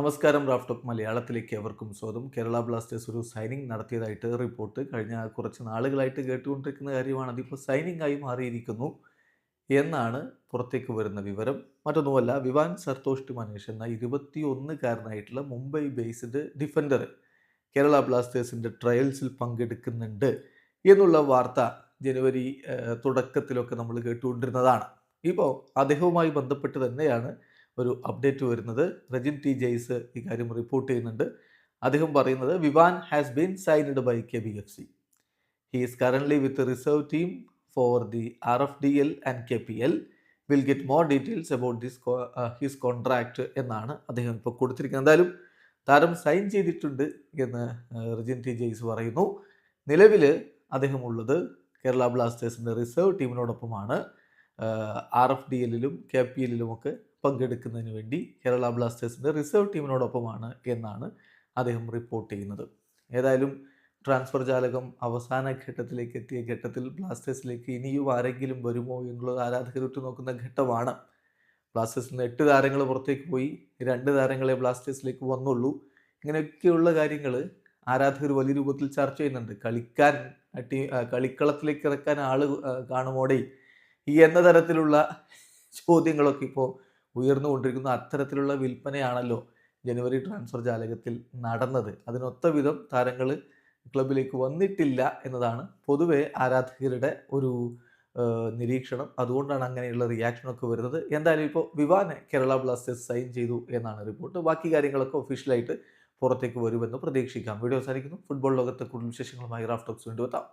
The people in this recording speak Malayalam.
നമസ്കാരം റാഫ്റ്റോക്ക് മലയാളത്തിലേക്ക് എവർക്കും സ്വാഗതം. കേരള ബ്ലാസ്റ്റേഴ്സ് ഒരു സൈനിങ് നടത്തിയതായിട്ട് റിപ്പോർട്ട് കഴിഞ്ഞ കുറച്ച് നാളുകളായിട്ട് കേട്ടുകൊണ്ടിരിക്കുന്ന കാര്യമാണ്. അതിപ്പോൾ സൈനിങ് ആയി മാറിയിരിക്കുന്നു എന്നാണ് പുറത്തേക്ക് വരുന്ന വിവരം. മറ്റൊന്നുമല്ല വിവാൻ സർത്തോഷ്ടി മനീഷ് എന്ന ഇരുപത്തി ഒന്നുകാരനായിട്ടുള്ള മുംബൈ ബേസ്ഡ് ഡിഫൻഡർ കേരള ബ്ലാസ്റ്റേഴ്സിന്റെ ട്രയൽസിൽ പങ്കെടുക്കുന്നുണ്ട് എന്നുള്ള വാർത്ത ജനുവരി തുടക്കത്തിലൊക്കെ നമ്മൾ കേട്ടുകൊണ്ടിരുന്നതാണ്. ഇപ്പോൾ അദ്ദേഹവുമായി ബന്ധപ്പെട്ട് തന്നെയാണ് ഒരു അപ്ഡേറ്റ് വരുന്നത്. റജിൻ ടി ജെയ്സ് ഇക്കാര്യം റിപ്പോർട്ട് ചെയ്യുന്നുണ്ട്. അദ്ദേഹം പറയുന്നത് Vivan has been signed by K B F C he is currently with reserve team for the R F D L and K P L will get more details about this his contract എന്നാണ് അദ്ദേഹം ഇപ്പോൾ കൊടുത്തിരിക്കുന്നത്. എന്തായാലും താരം സൈൻ ചെയ്തിട്ടുണ്ട് എന്ന് ഏഹ്, റജിൻ ടി ജെയ്സ് പറയുന്നു. നിലവിൽ അദ്ദേഹം ഉള്ളത് കേരള ബ്ലാസ്റ്റേഴ്സിന്റെ റിസർവ് ടീമിനോടൊപ്പമാണ് ആർ എഫ് ഡി എല്ലിലും കെ പി എല്ലിലുമൊക്കെ പങ്കെടുക്കുന്നതിന് വേണ്ടി കേരള ബ്ലാസ്റ്റേഴ്സിന്റെ റിസർവ് ടീമിനോടൊപ്പമാണ് എന്നാണ് അദ്ദേഹം റിപ്പോർട്ട് ചെയ്യുന്നത്. ഏതായാലും ട്രാൻസ്ഫർ ജാലകം അവസാന ഘട്ടത്തിലേക്ക് എത്തിയ ഘട്ടത്തിൽ ബ്ലാസ്റ്റേഴ്സിലേക്ക് ഇനിയും ആരെങ്കിലും വരുമോ എന്നുള്ളത് ആരാധകർ ഉറ്റുനോക്കുന്ന ഘട്ടമാണ്. ബ്ലാസ്റ്റേഴ്സിൽ എട്ട് താരങ്ങൾ പുറത്തേക്ക് പോയി രണ്ട് താരങ്ങളെ ബ്ലാസ്റ്റേഴ്സിലേക്ക് വന്നുള്ളൂ. ഇങ്ങനെയൊക്കെയുള്ള കാര്യങ്ങൾ ആരാധകർ വലിയ രൂപത്തിൽ ചർച്ച ചെയ്യുന്നുണ്ട്. കളിക്കാൻ ടീ കളിക്കളത്തിലേക്ക് ഇറക്കാൻ ആൾ കാണുമോടെ ഈ എന്ന തരത്തിലുള്ള ചോദ്യങ്ങളൊക്കെ ഇപ്പോൾ ഉയർന്നുകൊണ്ടിരിക്കുന്ന അത്തരത്തിലുള്ള വിൽപ്പനയാണല്ലോ ജനുവരി ട്രാൻസ്ഫർ ജാലകത്തിൽ നടന്നത്. അതിനൊത്ത വിധം താരങ്ങൾ ക്ലബിലേക്ക് വന്നിട്ടില്ല എന്നതാണ് പൊതുവെ ആരാധകരുടെ ഒരു നിരീക്ഷണം. അതുകൊണ്ടാണ് അങ്ങനെയുള്ള റിയാക്ഷനൊക്കെ വരുന്നത്. എന്തായാലും ഇപ്പോൾ വിവാനെ കേരള ബ്ലാസ്റ്റേഴ്സ് സൈൻ ചെയ്തു എന്നാണ് റിപ്പോർട്ട്. ബാക്കി കാര്യങ്ങളൊക്കെ ഒഫീഷ്യലായിട്ട് പുറത്തേക്ക് വരുമെന്ന് പ്രതീക്ഷിക്കാം. വീഡിയോ അവസാനിക്കുന്നു. ഫുട്ബോൾ ലോകത്തെ കൂടുതൽ വിശേഷങ്ങളുമായി റാഫ്റ്റോക്സ് വീണ്ടും എത്താം.